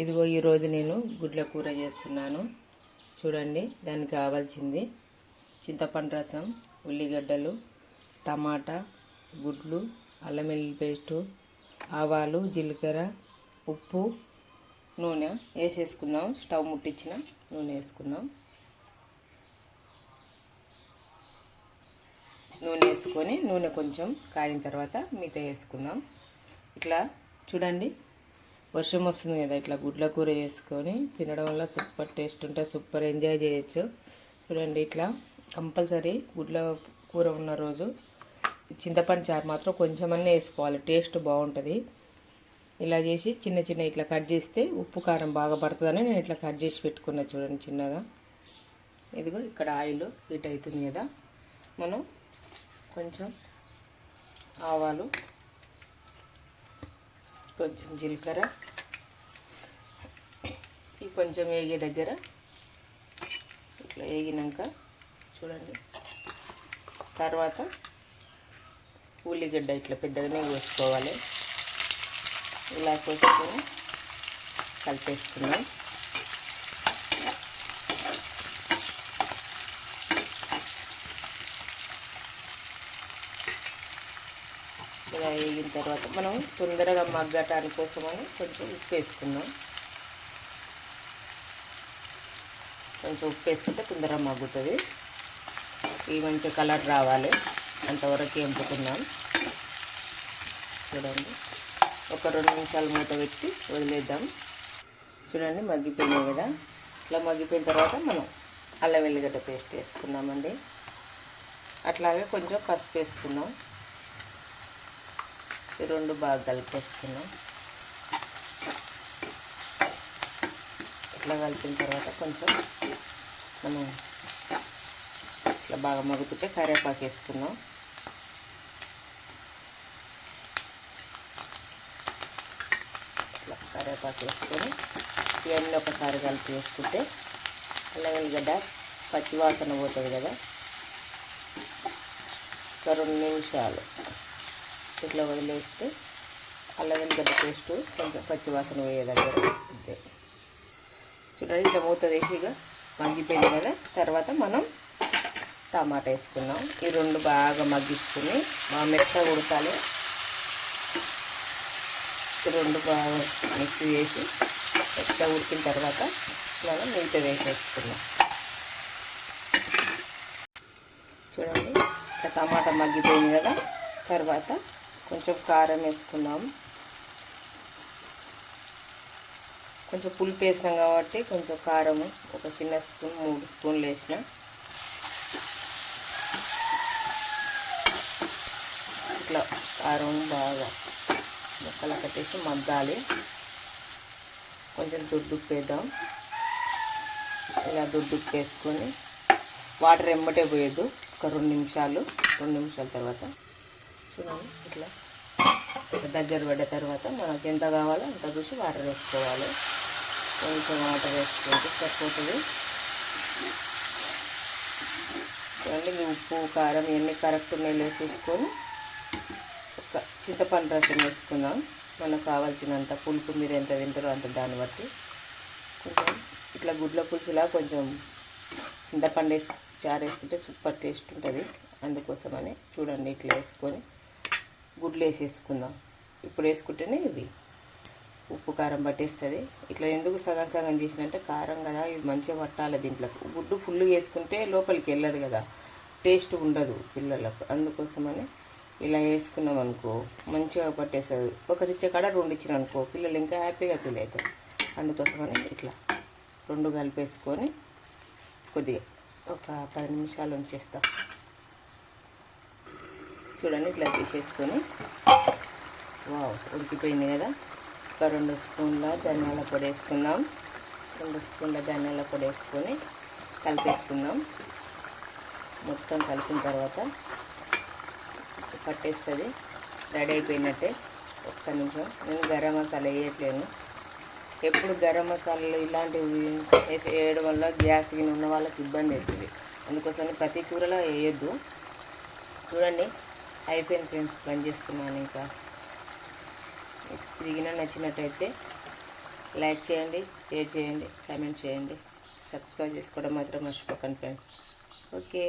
ఇదిగో ఈరోజు నేను గుడ్ల కూర చేస్తున్నాను. చూడండి దానికి కావాల్సింది చింతపండు రసం ఉల్లిగడ్డలు టమాటా గుడ్లు అల్లం వెల్లుల్లి పేస్టు ఆవాలు జీలకర్ర ఉప్పు నూనె వేసేసుకుందాం. స్టవ్ ముట్టించిన నూనె వేసుకుందాం. నూనె వేసుకొని నూనె కొంచెం కాగిన తర్వాత మిగతా వేసుకుందాం. ఇట్లా చూడండి వర్షం వస్తుంది కదా ఇట్లా గుడ్ల కూర చేసుకొని తినడం వల్ల సూపర్ టేస్ట్ ఉంటుంది సూపర్ ఎంజాయ్ చేయొచ్చు. చూడండి ఇట్లా కంపల్సరీ గుడ్ల కూర ఉన్న రోజు చింతపండు చారు మాత్రం కొంచెమన్నా వేసుకోవాలి టేస్ట్ బాగుంటుంది. ఇలా చేసి చిన్న చిన్న ఇట్లా కట్ చేస్తే ఉప్పు కారం బాగా పడుతుందని నేను ఇట్లా కట్ చేసి పెట్టుకున్నా చూడండి చిన్నగా. ఇదిగో ఇక్కడ ఆయిల్ హీట్ అవుతుంది కదా మనం కొంచెం ఆవాలు కొంచెం జీలకర్ర కొంచెం వేగే దగ్గర. ఇట్లా వేగినాక చూడండి. తర్వాత ఉల్లిగడ్డ ఇట్లా పెద్దగానే కోసుకోవాలి. ఇలా కోసుకొని కలిపేసుకున్నాం ఇలా వేగిన తర్వాత మనం తొందరగా మగ్గటానికి కోసమని కొంచెం ఉప్పు వేసుకున్నాం కొంచెం ఉప్పు వేసుకుంటే తొందరగా మగ్గుతుంది. ఈ మంచి కలర్ రావాలి. అంతవరకు ఎంపుకుందాం చూడండి. ఒక రెండు నిమిషాలు మూత పెట్టి వదిలేద్దాం. చూడండి మగ్గిపోయినాయి కదా. ఇట్లా మగ్గిపోయిన తర్వాత మనం అల్లం వెల్లిగడ్డ పేస్ట్ వేసుకుందామండి. అట్లాగే కొంచెం పసుపు వేసుకుందాం ఈ రెండు బాగా కలిపేసుకున్నాం. ఇట్లా కలిపిన తర్వాత కొంచెం మనం ఇట్లా బాగా మగ్గుతుంటే కరివేపాకు వేసుకుందాం. ఇట్లా కరివేపాకు వేసుకొని ఇవన్నీ ఒకసారి కలిపి వేసుకుంటే అల్లం వెల్లిగడ్డ పచ్చి వాసన పోతుంది కదా. ఒక రెండు నిమిషాలు ఇట్లా వదిలేస్తే అల్లం వెల్లిగడ్డ పేస్ట్ కొంచెం పచ్చి వాసన పోయే దగ్గర అంతే చూడండి ఇట్లా మూత వేసిగా మగ్గిపోయింది కదా తర్వాత మనం టమాటా వేసుకున్నాం ఈ రెండు బాగా మగ్గించుకుని బాగా మెత్తగా ఉడకాలి. రెండు బాగా మిక్స్ చేసి మెత్త ఉడికిన తర్వాత మనం మిగతా వేసేసుకున్నాం చూడండి టమాటా మగ్గిపోయింది కదా? తర్వాత కొంచెం కారం వేసుకున్నాము కొంచెం పులుపు వేస్తాం కాబట్టి కొంచెం కారం ఒక చిన్న స్పూన్ మూడు స్పూన్లు వేసిన. ఇట్లా కారం బాగా ముక్కలు కట్టేసి మగ్గాలి. కొంచెం దుడ్డుకు వేద్దాం. ఇలా దుడ్డు వేసుకొని వాటర్ ఎమ్మటే పోయద్దు. ఒక రెండు నిమిషాలు రెండు నిమిషాల తర్వాత. చూడండి ఇట్లా దగ్గర పడ్డ తర్వాత మనకు ఎంత కావాలో అంత చూసి వాటర్ వేసుకోవాలి. కొంచెం వాటర్ వేసుకుంటే సరిపోతుంది. చూడండి ఈ ఉప్పు కారం ఇవన్నీ కరెక్ట్ ఉన్నాయో వేసేసుకొని ఒక చింతపండు రసం వేసుకుందాం. మనకు కావాల్సినంత పులుపు మీరు ఎంత తింటారో అంత దాన్ని బట్టి. కొంచెం ఇట్లా గుడ్ల పులుసులా కొంచెం చింతపండు వేసి చారు వేసుకుంటే సూపర్ టేస్ట్ ఉంటుంది. అందుకోసమని చూడండి ఇట్లా వేసుకొని గుడ్లు వేసేసుకుందాం. ఇప్పుడు వేసుకుంటేనే ఇది ఉప్పు కారం పట్టేస్తుంది. ఇట్లా ఎందుకు సగం సగం చేసినంటే కారం కదా ఇది మంచిగా పట్టాలి దీంట్లో. గుడ్డు ఫుల్గా వేసుకుంటే లోపలికి వెళ్ళదు కదా. టేస్ట్ ఉండదు పిల్లలకు. అందుకోసమని ఇలా వేసుకున్నాం అనుకో మంచిగా పట్టేస్తుంది. ఒకరిచ్చే కాడ రెండు ఇచ్చిన అనుకో పిల్లలు ఇంకా హ్యాపీగా ఫీల్ అవుతారు. అందుకోసమని ఇట్లా రెండు కలిపేసుకొని కొద్దిగా ఒక పది నిమిషాలు ఉంచేస్తాం. చూడండి ఇట్లా తీసేసుకొని. వావ్ ఉడికిపోయింది కదా. ఒక రెండు స్పూన్ల ధనియాల పొడి వేసుకుందాం. రెండు స్పూన్ల ధనియాల పొడి వేసుకొని కలిపేసుకుందాం. మొత్తం కలిపిన తర్వాత పట్టేస్తుంది. రెడీ అయిపోయినట్టే. ఒక్క నిమిషం. నేను గరం మసాలా వేయట్లేను. ఎప్పుడు గరం మసాలాలు ఇలాంటివి వేయడం వల్ల గ్యాస్ గిన్నె ఉన్న వాళ్ళకి ఇబ్బంది అవుతుంది. అందుకోసం ప్రతి కూరలో వేయొద్దు. చూడండి అయిపోయింది ఫ్రెండ్స్. పని చేస్తున్నాను ఇంకా. తిరిగిన నచ్చినట్టయితే లైక్ చేయండి షేర్ చేయండి కామెంట్ చేయండి. సబ్స్క్రైబ్ చేసుకోవడం మాత్రం మర్చిపోకండి ఫ్రెండ్స్. ఓకే.